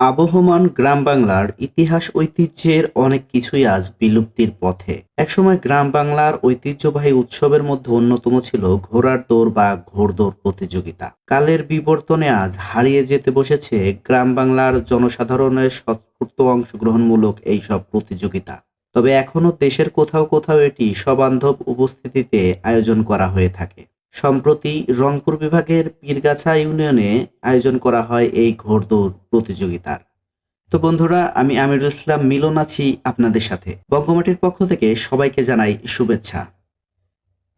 আবহমান গ্রাম বাংলার ইতিহাস ঐতিহ্যের অনেক কিছুই আজ বিলুপ্তির পথে। একসময় গ্রাম বাংলার ঐতিহ্যবাহী উৎসবের মধ্যে অন্যতম ছিল ঘোড়ার দৌড় বা ঘোড়দৌড় প্রতিযোগিতা। কালের বিবর্তনে আজ হারিয়ে যেতে বসেছে গ্রাম বাংলার জনসাধারণের স্বস্ফূর্ত অংশগ্রহণমূলক এইসব প্রতিযোগিতা। তবে এখনও দেশের কোথাও কোথাও এটি সবান্ধব উপস্থিতিতে আয়োজন করা হয়ে থাকে। সম্প্রতি রংপুর বিভাগের পীরগাছা ইউনিয়নে আয়োজন করা হয় এই ঘোড়দৌড় প্রতিযোগিতার। তো বন্ধুরা, আমি আমিরুল ইসলাম মিলন আছি আপনাদের সাথে। বঙ্গমাটির পক্ষ থেকে সবাইকে জানাই শুভেচ্ছা।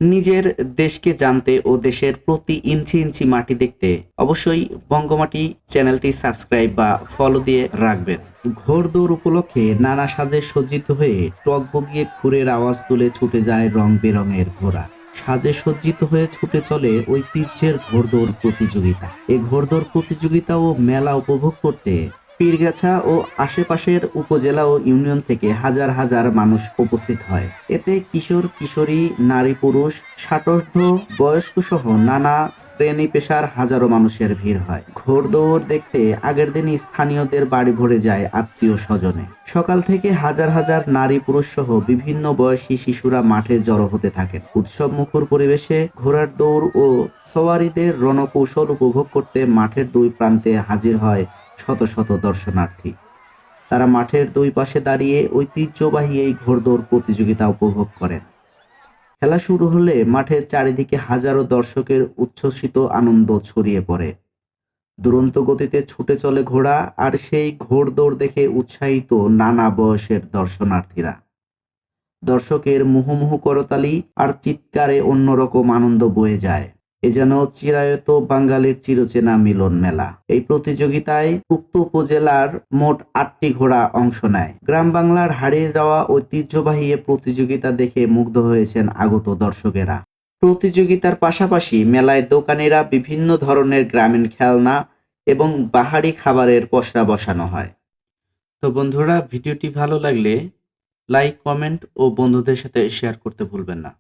নিজের দেশকে জানতে ও দেশের প্রতি ইঞ্চি ইঞ্চি মাটি দেখতে অবশ্যই বঙ্গমাটি চ্যানেলটি সাবস্ক্রাইব বা ফলো দিয়ে রাখবেন। ঘোড়দৌড় উপলক্ষে নানা সাজে সজ্জিত হয়ে টক বগিয়ে খুরের আওয়াজ তুলে ছুটে যায় রং বেরঙের ঘোড়া। সাজে সজ্জিত হয়ে ছুটে চলে ঐতিহ্যের ঘোরদৌড় প্রতিযোগিতা। এই ঘোড়দৌড় প্রতিযোগিতা ও মেলা উপভোগ করতে পীরগাছা ও আশেপাশের উপজেলা ও ইউনিয়ন থেকে হাজার হাজার মানুষ উপস্থিত হয়। এতে কিশোর, কিশোরী, নারী, পুরুষ, ষাটোর্ধ বয়স্ক সহ নানা শ্রেণি পেশার হাজারো মানুষের ভিড় হয়। ঘোড়দৌড় দেখতে আগের দিনই স্থানীয়দের বাড়ি ভরে যায় আত্মীয় স্বজনে। সকাল থেকে হাজার হাজার নারী, পুরুষ সহ বিভিন্ন বয়সী শিশুরা মাঠে জড়ো হতে থাকেন। উৎসব মুখর পরিবেশে ঘোড়ার দৌড় ও সওয়ারিদের রণকৌশল উপভোগ করতে মাঠের দুই প্রান্তে হাজির হয় শত শত দর্শনার্থী। তারা মাঠের দুই পাশে দাঁড়িয়ে ঐতিহ্যবাহী এই ঘোড়দৌড় প্রতিযোগিতা উপভোগ করেন। খেলা শুরু হলে মাঠের চারিদিকে হাজারো দর্শকের উচ্ছ্বসিত আনন্দ ছড়িয়ে পড়ে। দুরন্ত গতিতে ছুটে চলে ঘোড়া আর সেই ঘোড়দৌড় দেখে উৎসাহিত নানা বয়সের দর্শনার্থীরা। দর্শকের মুহুমুহু করতালি আর চিৎকারে অন্যরকম আনন্দ বয়ে যায়। এ যেন চিরায়ত বাঙালির চিরচেনা মিলন মেলা। এই প্রতিযোগিতায় উক্ত উপজেলার মোট আটটি ঘোড়া অংশ নেয়। গ্রাম বাংলার হারিয়ে যাওয়া ঐতিহ্যবাহী এ প্রতিযোগিতা দেখে মুগ্ধ হয়েছেন আগত দর্শকেরা। প্রতিযোগিতার পাশাপাশি মেলায় দোকানিরা বিভিন্ন ধরনের গ্রামীণ খেলনা এবং বাহারি খাবারের পসরা বসানো হয়। তো বন্ধুরা, ভিডিওটি ভালো লাগলে লাইক, কমেন্ট ও বন্ধুদের সাথে শেয়ার করতে ভুলবেন না।